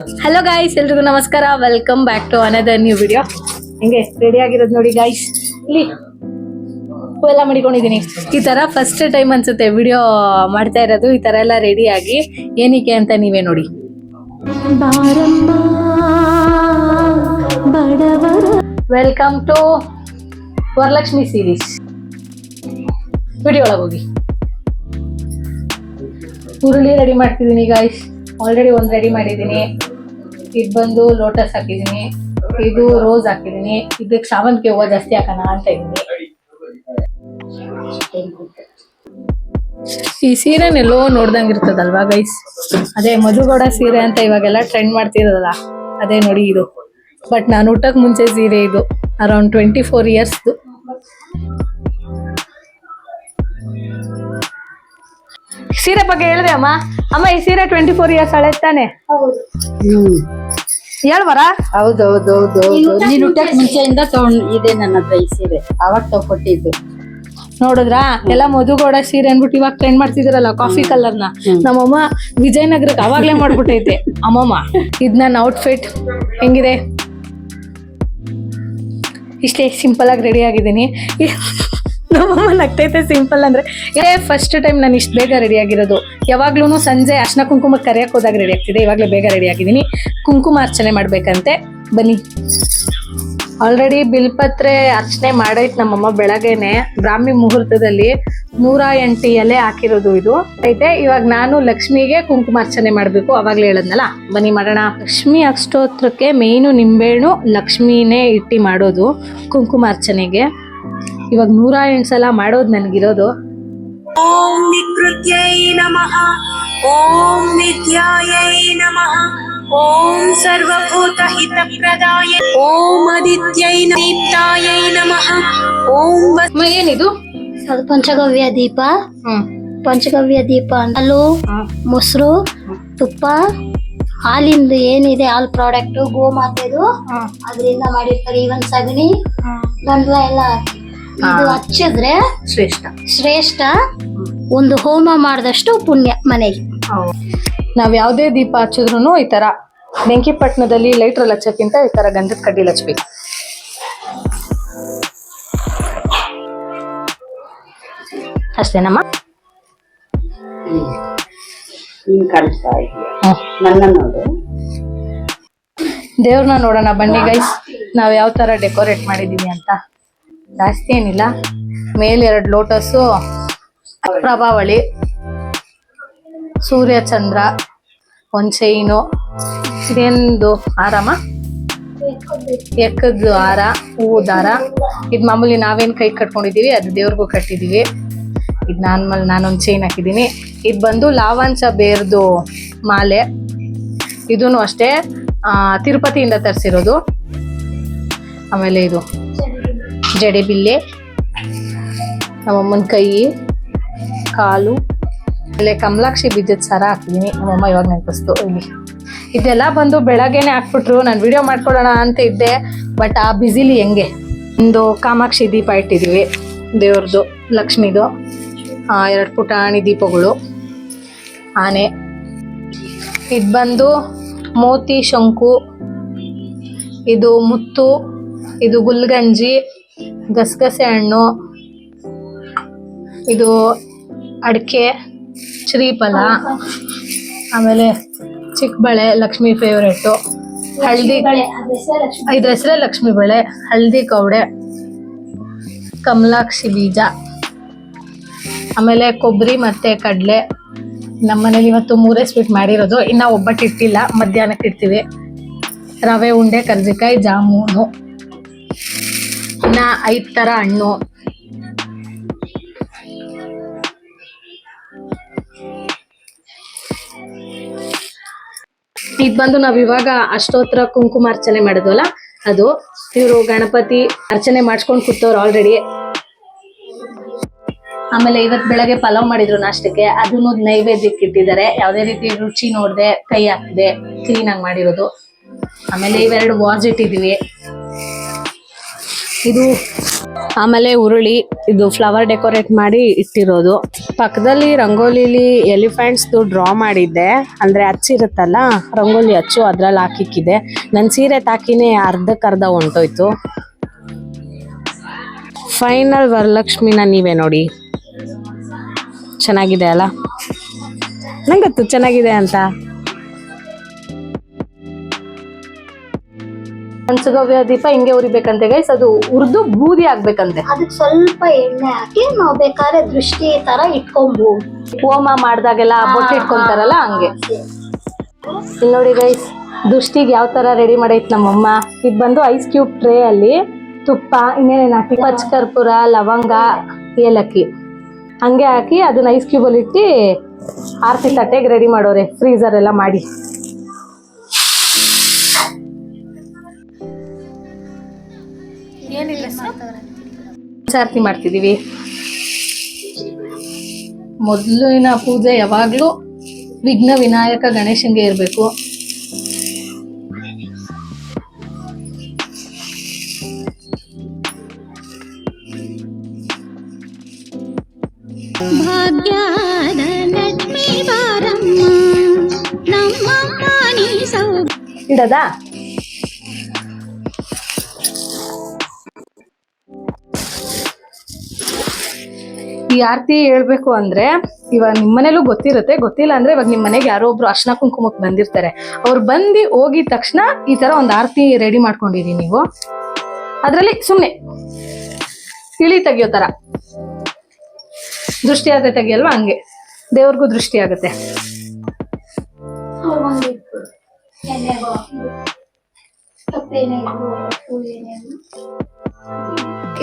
Hello guys ಎಲ್ರಿಗೂ ನಮಸ್ಕಾರ. Welcome back to another new video ಹಿಂಗೆ? ರೆಡಿ ಆಗಿರೋದು ನೋಡಿ ಗಾಯ್ಸ್ ಇಲ್ಲಿ ಹೂವೆಲ್ಲ ಮಡಿಕೊಂಡಿದ್ದೀನಿ. ಈ ತರ ಫಸ್ಟ್ ಟೈಮ್ ಅನ್ಸುತ್ತೆ ವಿಡಿಯೋ ಮಾಡ್ತಾ ಇರೋದು. ಈ ತರ ಎಲ್ಲ ರೆಡಿ ಆಗಿ ಏನಕ್ಕೆ ಅಂತ ನೀವೇ ನೋಡಿ. Welcome to Varalakshmi series video ಒಳಗೆ ಹೋಗಿ. ಹುರುಳಿ ರೆಡಿ ಮಾಡ್ತಿದ್ದೀನಿ ಗಾಯ್ಸ್ ಆಲ್ರೆಡಿ ಒಂದು ರೆಡಿ ಮಾಡಿದ್ದೀನಿ. ಇದು ಬಂದು ಲೋಟಸ್ ಹಾಕಿದೀನಿ ಇದು ರೋಸ್ ಹಾಕಿದೀನಿ ಇದಕ್ಕೆ ಶಾವಂತಿಗೆ ಹೂವು ಜಾಸ್ತಿ ಹಾಕೋಣ ಅಂತ ಇದ್ದೀನಿ. ಈ ಸೀರೆನೆಲ್ಲೋ ನೋಡ್ದಂಗೆ ಇರ್ತದಲ್ವಾ ಗೈಸ್ ಅದೇ ಮಧುಗೌಡ ಸೀರೆ ಅಂತ ಇವಾಗೆಲ್ಲ ಟ್ರೆಂಡ್ ಮಾಡ್ತಿರೋದಲ್ಲ, ಅದೇ ನೋಡಿ ಇದು. ಬಟ್ ನಾನು ಊಟಕ್ಕೆ ಮುಂಚೆ ಸೀರೆ ಇದು ಅರೌಂಡ್ ಟ್ವೆಂಟಿ ಫೋರ್ ಇಯರ್ಸ್ದು ಸೀರೆ ಬಗ್ಗೆ ಹೇಳಿದೆ ಅಮ್ಮ? ಅಮ್ಮ ಈ ಸೀರೆ ಟ್ವೆಂಟಿ ಫೋರ್ ಇಯರ್ಸ್ ಹಳೆ ತಾನೆ? ಹೇಳ್ವರ? ಹೌದೌದೌದು. ನೀನು ಊಟಕ್ಕೆ ಮುಂಚೆಯಿಂದ ತಗೊಂಡ್ ಇದೆ ನನ್ನ ಹತ್ರ ಈ ಸೀರೆ. ಅವಾಗ ತಗೊಟ್ಟಿದ್ದು. ನೋಡಿದ್ರಾ? ಎಲ್ಲ ಮಧುಗೌಡ ಸೀರೆ ಅನ್ಬಿಟ್ಟು ಇವಾಗ ಟ್ರೆಂಡ್ ಮಾಡ್ತಿದಿರಲ್ಲ ಕಾಫಿ ಕಲರ್ನ? ನಮ್ಮಮ್ಮ ವಿಜಯನಗರಕ್ಕೆ ಅವಾಗ್ಲೇ ಮಾಡ್ಬಿಟ್ಟೈತೆ. ಅಮ್ಮಮ್ಮ ಇದ್ ನನ್ನ ಔಟ್ಫಿಟ್ ಹೆಂಗಿದೆ? ಇಷ್ಟೇ ಸಿಂಪಲ್ ಆಗಿ ರೆಡಿ ಆಗಿದ್ದೀನಿ. ನಮ್ಮಮ್ಮ ನಗ್ತೈತೆ ಸಿಂಪಲ್ ಅಂದ್ರೆ. ಏ ಫಸ್ಟ್ ಟೈಮ್ ನಾನು ಇಷ್ಟು ಬೇಗ ರೆಡಿ ಆಗಿರೋದು. ಯಾವಾಗ್ಲೂ ಸಂಜೆ ಅರ್ಶನ ಕುಂಕುಮ ಕರೆಯಕ್ಕೆ ಹೋದಾಗ ರೆಡಿ ಆಗ್ತಿದೆ. ಇವಾಗಲೇ ಬೇಗ ರೆಡಿ ಆಗಿದ್ದೀನಿ. ಕುಂಕುಮ ಅರ್ಚನೆ ಮಾಡ್ಬೇಕಂತೆ. ಬನ್ನಿ. ಆಲ್ರೆಡಿ ಬಿಲ್ಪತ್ರೆ ಅರ್ಚನೆ ಮಾಡೈತ್ ನಮ್ಮಮ್ಮ ಬೆಳಗ್ಗೆನೆ. ಬ್ರಾಹ್ಮಿ ಮುಹೂರ್ತದಲ್ಲಿ ನೂರ ಎಂಟು ಎಲೆ ಹಾಕಿರೋದು ಇದು. ಐತೆ, ಇವಾಗ ನಾನು ಲಕ್ಷ್ಮಿಗೆ ಕುಂಕುಮ ಅರ್ಚನೆ ಮಾಡ್ಬೇಕು. ಅವಾಗ್ಲೇ ಹೇಳದ್ನಲ್ಲ. ಬನ್ನಿ ಮಾಡೋಣ. ಲಕ್ಷ್ಮಿ ಅಷ್ಟೋತ್ರಕ್ಕೆ ಮೇಯ್ನು ನಿಂಬೆಹಣ್ಣು ಲಕ್ಷ್ಮಿನೇ ಇಟ್ಟಿ ಮಾಡೋದು ಕುಂಕುಮ ಅರ್ಚನೆಗೆ. ಇವಾಗ ನೂರ ಎಂಟು ಸಲ ಮಾಡೋದು ನನಗಿರೋದು. ಓಂ ವಿಕೃತ್ಯೈ ನಮಃ. ಓಂ ವಿದ್ಯಾಯೈ ನಮಃ. ಓಂ ಸರ್ವಭೂತ ಹಿತಪ್ರದಾಯ ಓಂ ಆದಿತ್ಯೈ ದೀಪ್ತಾಯೈ ನಮಃ. ಓಂ ಏನಿದು? ಪಂಚಗವ್ಯ ದೀಪ. ಹ್ಮ್. ಪಂಚಗವ್ಯ ದೀಪ ಹಾಲು ಮೊಸರು ತುಪ್ಪ ಹಾಲಿಂದು ಏನಿದೆ ಹಾಲ್ ಪ್ರಾಡಕ್ಟ್ ಗೋಮಾತೆದು. ಅದರಿಂದ ಮಾಡಿರ್ತಾರೆ ಈವನ್ ಸಗಣಿ. ಗಂಡ್ಲ ಎಲ್ಲ ಇದು ಹಚ್ಚಿದ್ರೆ ಶ್ರೇಷ್ಠ. ಶ್ರೇಷ್ಠ ಒಂದು ಹೋಮ ಮಾಡಿದಷ್ಟು ಪುಣ್ಯ ಮನೆಗೆ. ನಾವ್ ಯಾವ್ದೇ ದೀಪ ಹಚ್ಚಿದ್ರು ಈ ತರ ಬೆಂಕಿಪಟ್ಟಣದಲ್ಲಿ ಪಟ್ಟಣದಲ್ಲಿ ಲಚ್ಚಕ್ಕಿಂತ ಹಚ್ಚಕ್ಕಿಂತ ಈ ತರ ಗಂಧದ ಕಡ್ಡಿ ಹಚ್ಬೇಕು ಅಷ್ಟೇನಮ್ಮ? ನೀನ್ ಕಾಣಿಸ್ತಾ ಇದೀಯ ನನ್ನ ನೋಡು. ದೇವ್ರನ್ನ ನೋಡೋಣ ಬನ್ನಿ ಗೈಸ್ ನಾವ್ ಯಾವ ತರ ಡೆಕೋರೇಟ್ ಮಾಡಿದೀವಿ ಅಂತ. ಜಾಸ್ತಿ ಏನಿಲ್ಲ. ಮೇಲೆ ಎರಡು ಲೋಟಸ್ಸು ಪ್ರಭಾವಳಿ, ಸೂರ್ಯ ಚಂದ್ರ, ಒಂದು ಚೈನು ಇದೇಂದು ಆರಾಮ? ಎಕ್ಕದ್ದು ಹಾರ ಹೂವು ದಾರ. ಇದು ಮಾಮೂಲಿ ನಾವೇನ್ ಕೈ ಕಟ್ಕೊಂಡಿದ್ದೀವಿ ಅದು ದೇವ್ರಿಗೂ ಕಟ್ಟಿದೀವಿ. ಇದು ನಾರ್ಮಲ್ ನಾನೊಂದು ಚೈನ್ ಹಾಕಿದ್ದೀನಿ ಇದು ಬಂದು ಲಾವಾಂಚ ಬೇರ್ದು ಮಾಲೆ. ಇದೂ ಅಷ್ಟೇ ತಿರುಪತಿಯಿಂದ ತರಿಸಿರೋದು. ಆಮೇಲೆ ಇದು ಜಡೆ ಬಿಲ್ಲೆ ನಮ್ಮಮ್ಮನ ಕೈ, ಕಾಲು, ಆಮೇಲೆ ಕಮಲಾಕ್ಷಿ ಬಿದ್ದದ ಸರ ಹಾಕಿದ್ದೀನಿ ನಮ್ಮಮ್ಮ ಇವಾಗ ನೆನಪಿಸ್ತು, ಇಲ್ಲಿ. ಇದೆಲ್ಲ ಬಂದು ಬೆಳಗ್ಗೆನೆ ಹಾಕ್ಬಿಟ್ರು. ನಾನು ವಿಡಿಯೋ ಮಾಡ್ಕೊಳ್ಳೋಣ ಅಂತ ಇದ್ದೆ ಬಟ್ ಆ ಬಿಸಿಲಿ ಹೆಂಗೆ? ಒಂದು ಕಾಮಾಕ್ಷಿ ದೀಪ ಇಟ್ಟಿದ್ದೀವಿ ದೇವ್ರದ್ದು ಲಕ್ಷ್ಮಿದು. ಎರಡು ಪುಟಾಣಿ ದೀಪಗಳು, ಆನೆ. ಇದು ಬಂದು ಮೋತಿ, ಶಂಕು, ಇದು ಮುತ್ತು, ಇದು ಗುಲ್ಗಂಜಿ ಗಸಗಸೆ ಹಣ್ಣು, ಇದು ಅಡಿಕೆ, ಶ್ರೀಫಲ, ಆಮೇಲೆ ಚಿಕ್ಕಬಳೆ ಲಕ್ಷ್ಮಿ ಫೇವ್ರೇಟು ಹಳದಿ ಇದು ಹೆಸರೇ ಲಕ್ಷ್ಮಿ ಬಳೆ, ಹಳದಿ ಕೌಡೆ, ಕಮಲಾಕ್ಷಿ ಬೀಜ, ಆಮೇಲೆ ಕೊಬ್ಬರಿ ಮತ್ತು ಕಡಲೆ. ನಮ್ಮನೇಲಿ ಇವತ್ತು ಮೂರೇ ಸ್ವೀಟ್ ಮಾಡಿರೋದು, ಇನ್ನು ಒಬ್ಬಟ್ಟು ಇಟ್ಟಿಲ್ಲ ಮಧ್ಯಾಹ್ನಕ್ಕೆ ಇಡ್ತೀವಿ. ರವೆ, ಉಂಡೆ, ಕರ್ಜಿಕಾಯಿ, ಜಾಮೂನು. ಇನ್ನ ಐದ್ ತರ ಹಣ್ಣು. ಇದ್ ಬಂದು ನಾವ್ ಇವಾಗ ಅಷ್ಟೋತ್ತರ ಕುಂಕುಮ ಅರ್ಚನೆ ಮಾಡಿದ್ವಲ್ಲ, ಅದು ಇವರು ಗಣಪತಿ ಅರ್ಚನೆ ಮಾಡ್ಸ್ಕೊಂಡ್ ಕೂತವ್ರು ಆಲ್ರೆಡಿ ಆಮೇಲೆ ಇವತ್ತು ಬೆಳಗ್ಗೆ ಪಲಾವ್ ಮಾಡಿದ್ರು ನಾಷ್ಟಕ್ಕೆ, ಅದನ್ನು ನೈವೇದ್ಯಕ್ಕೆ ಇಟ್ಟಿದ್ದಾರೆ. ಯಾವುದೇ ರೀತಿ ರುಚಿ ನೋಡ್ದೆ ಕೈ ಹಾಕಿದೆ ಕ್ಲೀನ್ ಆಗಿ ಮಾಡಿರೋದು. ಆಮೇಲೆ ಇವೆರಡು ವಾಜ್ ಇಟ್ಟಿದೀವಿ. ಇದು ಆಮೇಲೆ ಉರುಳಿ, ಇದು ಫ್ಲವರ್ ಡೆಕೋರೇಟ್ ಮಾಡಿ ಇಟ್ಟಿರೋದು. ಪಕ್ಕದಲ್ಲಿ ರಂಗೋಲಿಲಿ ಎಲಿಫೆಂಟ್ಸ್ದು ಡ್ರಾ ಮಾಡಿದ್ದೆ. ಅಂದ್ರೆ ಹಚ್ಚಿರುತ್ತಲ್ಲ, ರಂಗೋಲಿ ಹಚ್ಚು, ಅದ್ರಲ್ಲಿ ಹಾಕಿಕ್ಕಿದೆ. ನನ್ನ ಸೀರೆ ತಾಕಿನೇ ಅರ್ಧಕ್ಕರ್ಧ ಹೊಂಟೋಯ್ತು. ಫೈನಲ್ ವರಲಕ್ಷ್ಮಿನ ನೀವೇ ನೋಡಿ. ಚೆನ್ನಾಗಿದೆ ಅಲ್ಲ? ನಂಗೊತ್ತು ಚೆನ್ನಾಗಿದೆ ಅಂತ. ಪಂಚಗವ್ಯ ದೀಪ ಹಿಂಗೆ ಉರಿಬೇಕಂತೆ ಗೈಸ್ ಅದು ಉರ್ದು ಬೂದಿ ಆಗ್ಬೇಕಂತೆ. ಅದಕ್ಕೆ ಸ್ವಲ್ಪ ಎಣ್ಣೆ ಹಾಕಿ ನಾವು ಬೇಕಾದ್ರೆ ದೃಷ್ಟಿ ತರ ಇಟ್ಕೊಂಬೋದು. ಹೋಮ ಮಾಡಿದಾಗೆಲ್ಲ ಬೊಟ್ಟು ಇಟ್ಕೊಂತಾರಲ್ಲ ಹಂಗೆ. ಇಲ್ಲಿ ನೋಡಿ ಗೈಸ್ ದೃಷ್ಟಿಗೆ ಯಾವ ತರ ರೆಡಿ ಮಾಡೈತ್ ನಮ್ಮಮ್ಮ. ಇದು ಬಂದು ಐಸ್ ಕ್ಯೂಬ್ ಟ್ರೇ ಅಲ್ಲಿ ತುಪ್ಪ ಇನ್ನೇನೇನು ಹಾಕಿ? ಪಚ್ ಕರ್ಪೂರ ಲವಂಗ ಏಲಕ್ಕಿ. ಹಂಗೆ ಹಾಕಿ ಅದನ್ನ ಐಸ್ ಕ್ಯೂಬಲ್ಲಿ ಇಟ್ಟು ಆರತಿ ತಟ್ಟೆಗೆ ರೆಡಿ ಮಾಡೋರೆ ಫ್ರೀಸರ್ ಎಲ್ಲ ಮಾಡಿ. ಆರತಿ ಮಾಡ್ತಿದೀವಿ. ಮೊದಲಿನ ಪೂಜೆ ಯಾವಾಗ್ಲೂ ವಿಘ್ನ ವಿನಾಯಕ ಗಣೇಶನ್ಗೆ ಇರಬೇಕು. ಇಡದಾ? ಈ ಆರತಿ ಹೇಳ್ಬೇಕು ಅಂದ್ರೆ ಇವಾಗ ನಿಮ್ಮ ಮನೇಲೂ ಗೊತ್ತಿರುತ್ತೆ. ಗೊತ್ತಿಲ್ಲ ಅಂದ್ರೆ ಇವಾಗ ನಿಮ್ಮ ಮನೆಗೆ ಯಾರೋ ಒಬ್ರು ಅರ್ಶನ ಕುಂಕುಮಕ್ಕೆ ಬಂದಿರ್ತಾರೆ. ಅವ್ರು ಬಂದು ಹೋಗಿದ ತಕ್ಷಣ ಈ ತರ ಒಂದು ಆರತಿ ರೆಡಿ ಮಾಡ್ಕೊಂಡಿರಿ ನೀವು. ಅದರಲ್ಲಿ ಸುಮ್ಮನೆ ತಿಳಿ ತೆಗಿಯೋ ತರ. ದೃಷ್ಟಿ ಆಗುತ್ತೆ ತೆಗಿಯಲ್ವಾ? ಹಂಗೆ. ದೇವ್ರಿಗೂ ದೃಷ್ಟಿ ಆಗುತ್ತೆ.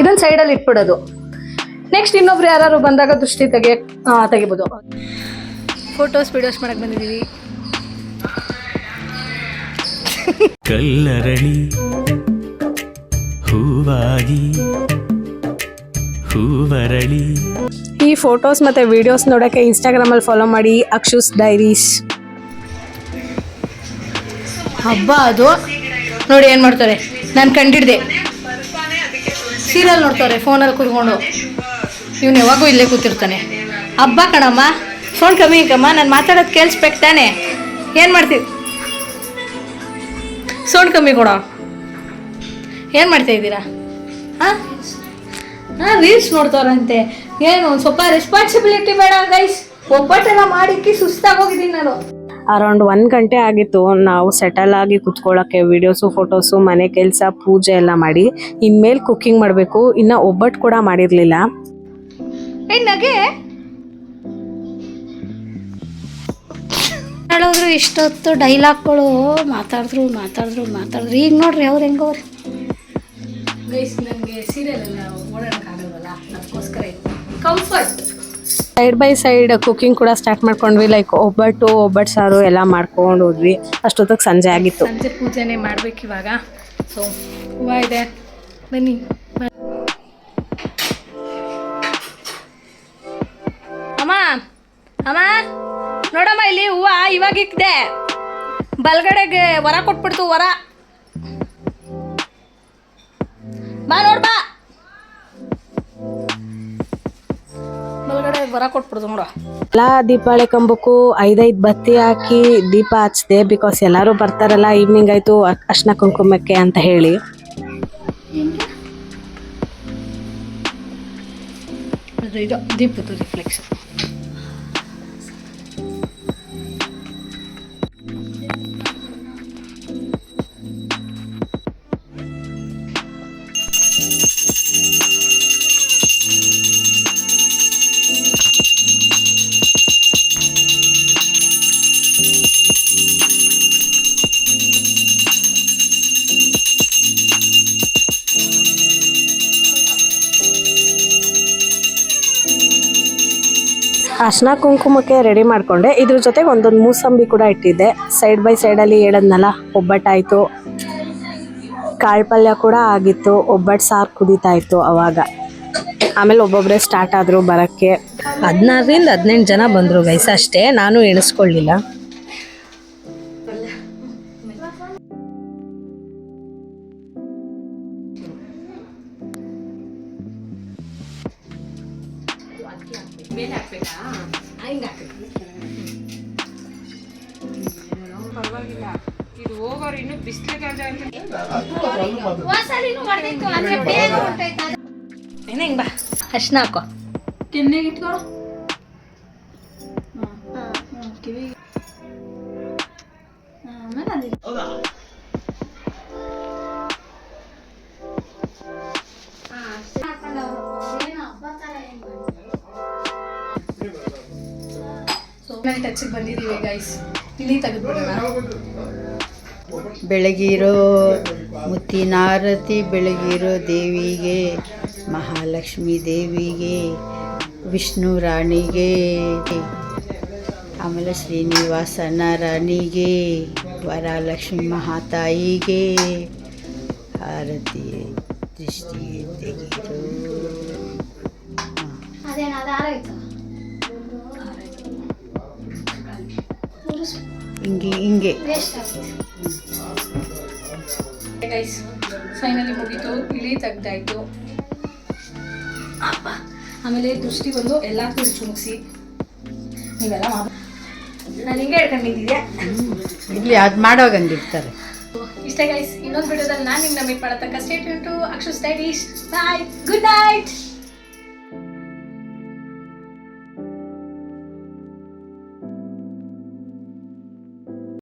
ಇದನ್ನ ಸೈಡಲ್ಲಿ ಇಟ್ಬಿಡೋದು. ನೆಕ್ಸ್ಟ್ ಇನ್ನೊಬ್ರು ಯಾರು ಬಂದಾಗ ದೃಷ್ಟಿ ತೆಗೆ ತೆಗಿಬೋದು. ಫೋಟೋಸ್ ವಿಡಿಯೋಸ್ ಮಾಡಕ್ ಬಂದಿದೀವಿ. ಕಲ್ಲರಳಿ ಹೂವಾಗಿ ಹೂವರಳಿ. ಈ ಫೋಟೋಸ್ ಮತ್ತೆ ವಿಡಿಯೋಸ್ ನೋಡೋಕ್ಕೆ ಇನ್ಸ್ಟಾಗ್ರಾಮಲ್ಲಿ ಫಾಲೋ ಮಾಡಿ ಅಕ್ಷುಸ್ ಡೈರೀಸ್ ಹಬ್ಬ ಅದು. ನೋಡಿ ಏನು ಮಾಡ್ತಾರೆ. ನಾನು ಕಂಡಿಡ್ದೆ. ಸೀರಿಯಲ್ ನೋಡ್ತಾರೆ ಫೋನಲ್ಲಿ ಕೂತ್ಕೊಂಡು. ಇವನು ಯಾವಾಗೂ ಇಲ್ಲೇ ಕೂತಿರ್ತಾನೆ. ಹಬ್ಬ ಕಣಮ್ಮ ಫೋನ್ ಕಮ್ಮಿ ಕಮ್ಮ, ನಾನು ಮಾತಾಡೋದು ಕೇಳಿಸ್ಬೇಕು ತಾನೆ. ಏನು ಮಾಡ್ತೀವಿ ಸೌಂಡ್ ಕಮ್ಮಿ ಕೊಡೋ. ಏನು ಮಾಡ್ತಾ ಇದ್ದೀರಾ? ಹಾಂ? ಹಾಂ ರೀಲ್ಸ್ ನೋಡ್ತಾರಂತೆ ಏನು ಒಂದು ಸ್ವಲ್ಪ ರೆಸ್ಪಾನ್ಸಿಬಿಲಿಟಿ ಬೇಡ ಗೈಸ್ ಒಬ್ಬಟ್ಟೆಲ್ಲ ಮಾಡಿಕ್ಕಿ ಸುಸ್ತಾಗೋಗಿದ್ದೀನಿ ನಾನು. ಅರೌಂಡ್ ಒಂದು ಗಂಟೆ ಆಗಿತ್ತು. ನಾವು ಸೆಟಲ್ ಆಗಿ ಕುತ್ಕೊಳ್ಳೋಕೆ ವಿಡಿಯೋಸು ಫೋಟೋಸು ಮನೆ ಕೆಲಸ, ಪೂಜೆ ಎಲ್ಲ ಮಾಡಿ, ಇನ್ಮೇಲೆ ಕುಕ್ಕಿಂಗ್ ಮಾಡಬೇಕು. ಇನ್ನ ಒಬ್ಬಟ್ಟು ಕೂಡ ಮಾಡಿರ್ಲಿಲ್ಲ. ನಗೆ ಹೇಳೋದ್ರು ಇಷ್ಟೊತ್ತು ಡೈಲಾಗ್ಗಳು ಮಾತಾಡಿದ್ರು ಮಾತಾಡಿದ್ರು ಮಾತಾಡಿದ್ರು. ಈಗ ನೋಡ್ರಿ ಅವ್ರು ಹೆಂಗವ್ರಿ? ಗೈಸ್ ನನಗೆ ಸೀರಿಯಲ್ ಎಲ್ಲ ಓಡಾಡೋಕ್ಕಾಗಲ್ವಲ್ಲ ಅದಕ್ಕೋಸ್ಕರ comfort side by side cooking ಕೂಡ ಸ್ಟಾರ್ಟ್ ಮಾಡ್ಕೊಂಡ್ವಿ. ಲೈಕ್ ಒಬ್ಬಟ್ಟು ಒಬ್ಬಟ್ಟು ಸಾರು ಎಲ್ಲ ಮಾಡ್ಕೊಂಡು ಹೋದ್ವಿ. ಅಷ್ಟೊತ್ತಿಗೆ ಸಂಜೆ ಆಗಿತ್ತು. ಸಂಜೆ ಪೂಜೆನೇ ಮಾಡ್ಬೇಕು ಇವಾಗ. ಸೊ ಹೂವು ಇದೆ. ಬನ್ನಿ. ಅಮ್ಮ ನೋಡಮ್ಮ ಇಲ್ಲಿ ಹೂವು ಇವಾಗ ಇಕ್ಕಿದೆ. ಬಲ್ಗಡೆಗೆ ವರ ಕೊಟ್ಬಿಡ್ತು ವರ. ಬಾ ನೋಡ್ಬಾ ಬಲ್ಗಡೆ ಬರ ಕೊಟ್ಬಿಡ್ತು ನೋಡು. ಎಲ್ಲ ದೀಪಾವಳಿ ಕಂಬಕ್ಕೂ ಐದೈದು ಬತ್ತಿ ಹಾಕಿ ದೀಪ ಹಚ್ಚಿದೆ ಬಿಕಾಸ್ ಎಲ್ಲರೂ ಬರ್ತಾರಲ್ಲ ಈವ್ನಿಂಗ್ ಆಯ್ತು ಅರ್ಶನ ಕುಂಕುಮಕ್ಕೆ ಅಂತ ಹೇಳಿ. ಇದು ದೀಪದ ರಿಫ್ಲೆಕ್ಷನ್ ಅರ್ಶನ ಕುಂಕುಮಕ್ಕೆ ರೆಡಿ ಮಾಡಿಕೊಂಡೆ. ಇದ್ರ ಜೊತೆಗೆ ಒಂದೊಂದು ಮೂಸಂಬಿ ಕೂಡ ಇಟ್ಟಿದ್ದೆ. ಸೈಡ್ ಬೈ ಸೈಡಲ್ಲಿ ಹೇಳದ್ನಲ್ಲ ಒಬ್ಬಟ್ಟಾಯಿತು ಕಾಳು ಪಲ್ಯ ಕೂಡ ಆಗಿತ್ತು. ಒಬ್ಬಟ್ಟು ಸಾರು ಕುದೀತಾ ಇತ್ತು ಅವಾಗ. ಆಮೇಲೆ ಒಬ್ಬೊಬ್ಬರೇ ಸ್ಟಾರ್ಟ್ ಆದರು ಬರೋಕ್ಕೆ. ಹದಿನಾರರಿಂದ ಹದಿನೆಂಟು ಜನ ಬಂದರು ಗೈಸ್ ಅಷ್ಟೇ. ನಾನು ಎಣಿಸ್ಕೊಳ್ಳಿಲ್ಲ. ಹಿಂಗೆ ಬಾ. ಅರ್ಶಿನ ಹಾಕೋ. ಕೆನ್ನೆಗೆ ಇಟ್ಕೋ. ಟಚ್ಗೆ ಬಂದಿದ್ದೀವಿ ಗೈಸ್ ಇಲ್ಲಿ ತೆಗೆದ್ಬಿಡೋಣ. ಬೆಳಗಿರೋ ಮುತ್ತಿನಾರತಿ ಬೆಳಗಿರೋ ದೇವಿಗೆ ಮಹಾಲಕ್ಷ್ಮಿ ದೇವಿಗೆ ವಿಷ್ಣು ರಾಣಿಗೆ ಆಮೇಲೆ ಶ್ರೀನಿವಾಸನ ರಾಣಿಗೆ ವರಲಕ್ಷ್ಮಿ ಮಹಾತಾಯಿಗೆ ಆರತಿ ದೃಷ್ಟಿ ತೆಗೆದು. ಹಿಂಗೆ ಹಿಂಗೆ. ಗೈಸ್ ಫೈನಲಿ ಮುಗೀತು ಇಳಿ ತೆಗ್ದಾಯ್ತು. ಅಪ್ಪ ಆಮೇಲೆ ದೃಷ್ಟಿ ಬಂದು ಎಲ್ಲ ಕುರ್ಚು ಮುಗಿಸಿ. ನೀವೆಲ್ಲ ನಾನು ಹಿಂಗೆ ಹೇಳ್ಕೊಂಡು ನಿಂತಿದ್ಯಾ? ಇಲ್ಲಿ ಅದು ಮಾಡೋಗಂಗಿರ್ತಾರೆ ಇಷ್ಟೇ ಗೈಸ್ ಇನ್ನೊಂದು ವಿಡಿಯೋದಲ್ಲಿ ನಾನು ನಿಮ್ಗೆ ಮೀಟ್ ಮಾಡೋ ತನಕ state to Akshu studies bye good night